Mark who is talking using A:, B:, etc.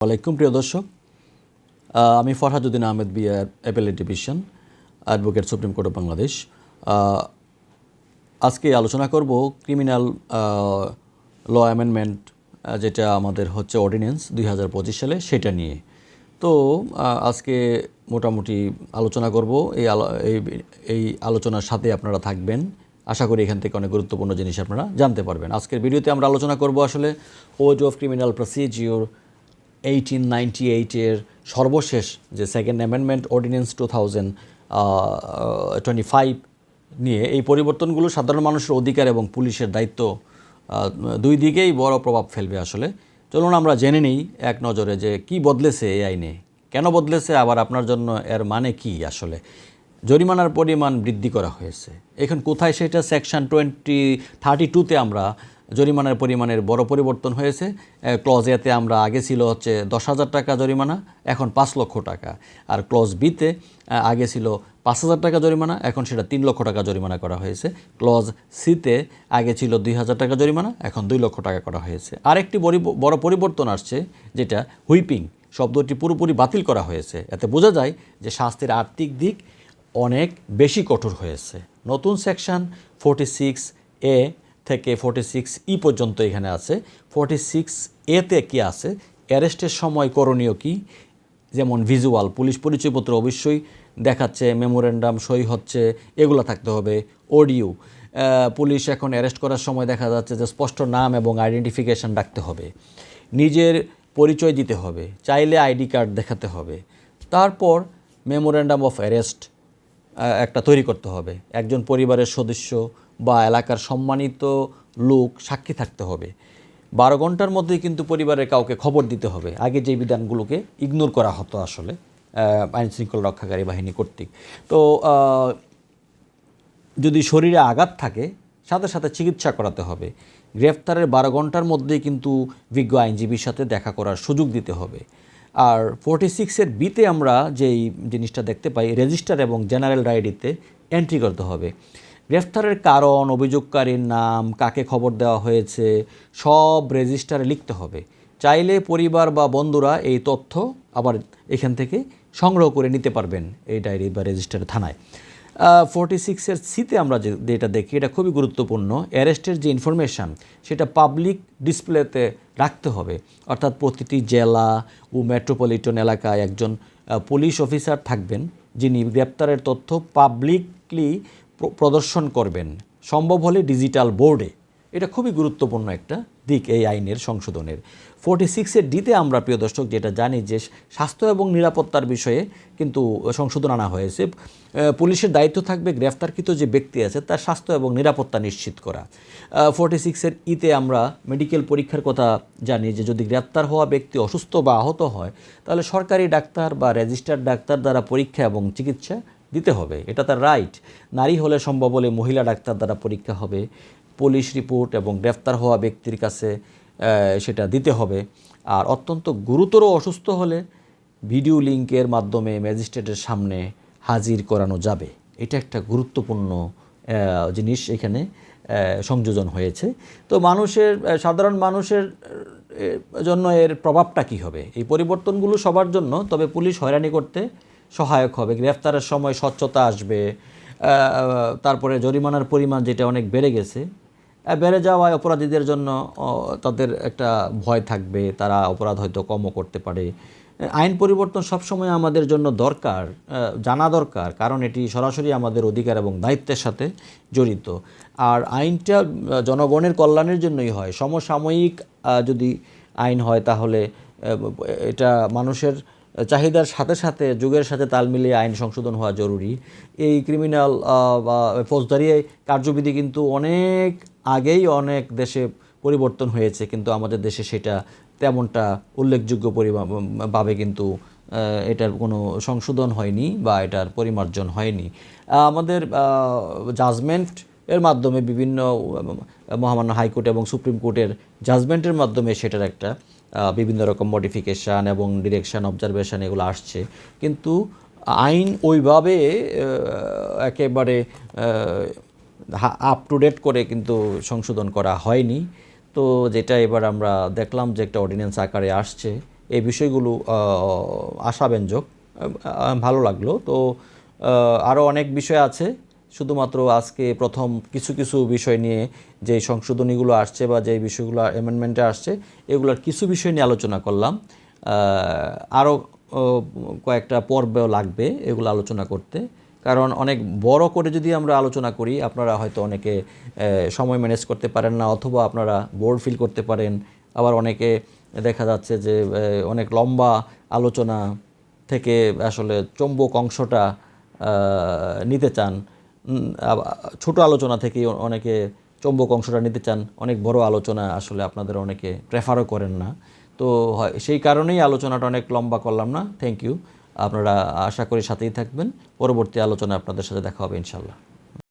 A: ওয়ালাইকুম প্রিয় দর্শক। আমি Farhaduddin Ahmed BR appellate division advocate supreme court of Bangladesh. আজকে আলোচনা করব ক্রিমিনাল ল অ্যামেন্ডমেন্ট যেটা আমাদের হচ্ছে অর্ডিন্যান্স দুই হাজার পঁচিশ সালে, সেটা নিয়ে। তো আজকে মোটামুটি আলোচনা করব। এই এই আলোচনার সাথে আপনারা থাকবেন। আশা করি এখান থেকে অনেক গুরুত্বপূর্ণ জিনিস আপনারা জানতে পারবেন। আজকের ভিডিওতে আমরা আলোচনা করব আসলে code of criminal procedure eighteen ninety এইটের সর্বশেষ যে second amendment ordinance two thousand twenty five নিয়ে এই পরিবর্তনগুলো সাধারণ মানুষের অধিকার এবং পুলিশের দায়িত্ব দুই দিকেই বড় প্রভাব ফেলবে আসলে। চলুন আমরা জেনে নিই এক নজরে যে কি বদলেছে এই আইনে। কেন বদলেছে? আবার আপনার জন্য এর মানে কি আসলে? জরিমানার পরিমাণ বৃদ্ধি করা হয়েছে। এখন কোথায় সেটা? সেকশন টোয়েন্টি থার্টি টুতে আমরা জরিমানার পরিমাণের বড় পরিবর্তন হয়েছে। ক্লজ এতে আমরা আগে ছিল হচ্ছে দশ হাজার টাকা জরিমানা, এখন পাঁচ লক্ষ টাকা। আর ক্লজ বিতে আগে ছিল পাঁচ হাজার টাকা জরিমানা, এখন সেটা তিন লক্ষ টাকা জরিমানা করা হয়েছে। ক্লজ সিতে আগে ছিল দুই হাজার টাকা জরিমানা, এখন দুই লক্ষ টাকা করা হয়েছে। আরেকটি বড় পরিবর্তন আসছে, যেটা হুইপিং শব্দটি পুরোপুরি বাতিল করা হয়েছে। এতে বোঝা যায় যে শাস্তির আর্থিক দিক অনেক বেশি কঠোর হয়েছে। নতুন সেকশন ফোর্টি সিক্স এ থেকে ফোর্টি সিক্স ই পর্যন্ত এখানে আছে। ফোর্টি সিক্স এতে কী আছে? অ্যারেস্টের সময় করণীয় কি? যেমন ভিজুয়াল পুলিশ পরিচয়পত্র অবশ্যই দেখাচ্ছে মেমোরেন্ডাম সই হচ্ছে, এগুলো থাকতে হবে। অডিও পুলিশ এখন অ্যারেস্ট করার সময় দেখা যাচ্ছে যে স্পষ্ট নাম এবং আইডেন্টিফিকেশন রাখতে হবে। নিজের পরিচয় দিতে হবে, চাইলে আইডি কার্ড দেখাতে হবে। তারপর মেমোরেন্ডাম অফ অ্যারেস্ট একটা তৈরি করতে হবে। একজন পরিবারের সদস্য বা এলাকার সম্মানিত লোক সাক্ষী থাকতে হবে। বারো ঘণ্টার মধ্যেই কিন্তু পরিবারের কাউকে খবর দিতে হবে। আগে যে বিধানগুলোকে ইগনোর করা হতো আসলে আইন শৃঙ্খলা রক্ষাকারী বাহিনী কর্তৃক। তো যদি শরীরে আঘাত থাকে, সাথে সাথে চিকিৎসা করাতে হবে। গ্রেফতারের বারো ঘণ্টার মধ্যেই কিন্তু বিজ্ঞ আইনজীবীর সাথে দেখা করার সুযোগ দিতে হবে। আর ফোর্টি সিক্সের বিতে আমরা যেই জিনিসটা দেখতে পাই রেজিস্টার এবং জেনারেল ডায়েরিতে এন্ট্রি করতে হবে। গ্রেফতারের কারণ, অভিযোগকারীর নাম, কাকে খবর দেওয়া হয়েছে, সব রেজিস্টারে লিখতে হবে। চাইলে পরিবার বা বন্ধুরা এই তথ্য আবার এখান থেকে সংগ্রহ করে নিতে পারবেন এই ডায়েরি বা রেজিস্টার থানায়। ফোর্টি সিক্সের সিতে আমরা যেটা দেখি, এটা খুবই গুরুত্বপূর্ণ। অ্যারেস্টের যে ইনফরমেশান, সেটা পাবলিক ডিসপ্লেতে রাখতে হবে। অর্থাৎ প্রতিটি জেলা ও মেট্রোপলিটন এলাকায় একজন পুলিশ অফিসার থাকবেন, যিনি গ্রেপ্তারের তথ্য পাবলিকলি প্রদর্শন করবেন। সম্ভব হলে ডিজিটাল বোর্ডে। এটা খুবই গুরুত্বপূর্ণ একটা দিক এই আইনের সংশোধনের। ফোর্টি সিক্সের ডিতে আমরা, প্রিয় দর্শক, যেটা জানি যে স্বাস্থ্য এবং নিরাপত্তার বিষয়ে কিন্তু সংশোধন আনা হয়েছে। পুলিশের দায়িত্ব থাকবে গ্রেফতারকৃত যে ব্যক্তি আছে, তার স্বাস্থ্য এবং নিরাপত্তা নিশ্চিত করা। ফোর্টি সিক্সের ইতে আমরা মেডিকেল পরীক্ষার কথা জানি যে যদি গ্রেপ্তার হওয়া ব্যক্তি অসুস্থ বা আহত হয়, তাহলে সরকারি ডাক্তার বা রেজিস্টার্ড ডাক্তার দ্বারা পরীক্ষা এবং চিকিৎসা দিতে হবে, এটা তার রাইট নারী হলে সম্ভব হলে মহিলা ডাক্তার দ্বারা পরীক্ষা হবে পুলিশ রিপোর্ট এবং গ্রেফতার হওয়া ব্যক্তির কাছে সেটা দিতে হবে। আর অত্যন্ত গুরুতর অসুস্থ হলে ভিডিও লিঙ্কের মাধ্যমে ম্যাজিস্ট্রেটের সামনে হাজির করানো যাবে। এটা একটা গুরুত্বপূর্ণ জিনিস এখানে সংযোজন হয়েছে। তো মানুষের সাধারণ মানুষের জন্য এর প্রভাবটা কী হবে? এই পরিবর্তনগুলো সবার জন্য, তবে পুলিশ হয়রানি করতে সহায়ক হবে, গ্রেফতারের সময় স্বচ্ছতা আসবে তারপরে জরিমানার পরিমাণ যেটা অনেক বেড়ে গেছে বেড়ে যাওয়ায় অপরাধীদের জন্য তাদের একটা ভয় থাকবে, তারা অপরাধ হয়তো কমও করতে পারে। আইন পরিবর্তন সবসময় আমাদের জন্য দরকার জানা দরকার, কারণ এটি সরাসরি আমাদের অধিকার এবং দায়িত্বের সাথে জড়িত। আর আইনটা জনগণের কল্যাণের জন্যই হয়। সমসাময়িক যদি আইন হয় তাহলে এটা মানুষের চাহিদার সাথে সাথে যুগের সাথে তাল মিলিয়ে আইন সংশোধন হওয়া জরুরি। এই ক্রিমিনাল ফৌজদারি কার্যবিধি কিন্তু অনেক আগেই অনেক দেশে পরিবর্তন হয়েছে, কিন্তু আমাদের দেশে সেটা তেমনটা উল্লেখযোগ্য ভাবে কিন্তু এটার কোনো সংশোধন হয়নি বা এটার পরিমার্জন হয়নি। আমাদের জাজমেন্ট এর মাধ্যমে বিভিন্ন মহামান্য হাইকোর্ট এবং সুপ্রিম কোর্টের জাজমেন্টের মাধ্যমে সেটার একটা বিভিন্ন রকম মডিফিকেশান এবং ডিরেকশান অবজারভেশন এগুলো আসছে। কিন্তু আইন ওইভাবে একেবারে আপ টু ডেট করে কিন্তু সংশোধন করা হয়নি। তো যেটা এবার আমরা দেখলাম যে একটা অর্ডিন্যান্স আকারে আসছে। এই বিষয়গুলো আশাব্যঞ্জক ভালো লাগল। তো আরও অনেক বিষয় আছে। শুধুমাত্র আজকে প্রথম কিছু কিছু বিষয় নিয়ে যে সংশোধনীগুলো আসছে বা যে বিষয়গুলো অ্যামেন্ডমেন্টে আসছে, এগুলোর কিছু বিষয় নিয়ে আলোচনা করলাম। আরও কয়েকটা পর্বেও লাগবে এগুলো আলোচনা করতে। কারণ অনেক বড় করে যদি আমরা আলোচনা করি, আপনারা হয়তো অনেকে সময় ম্যানেজ করতে পারেন না অথবা আপনারা বোর্ড ফিল করতে পারেন। আবার অনেকে দেখা যাচ্ছে যে অনেক লম্বা আলোচনা থেকে আসলে চৌম্বক অংশটা নিতে চান। ছোট আলোচনা থেকে অনেকে চৌম্বক অংশটা নিতে চান। অনেক বড় আলোচনা আসলে আপনাদের অনেকে প্রেফারও করেন না। তো হয়, সেই কারণেই আলোচনাটা অনেক লম্বা করলাম না। থ্যাংক ইউ আপনারা আশা করি সাথেই থাকবেন। পরবর্তী আলোচনা আপনাদের সাথে দেখা হবে ইনশাল্লাহ।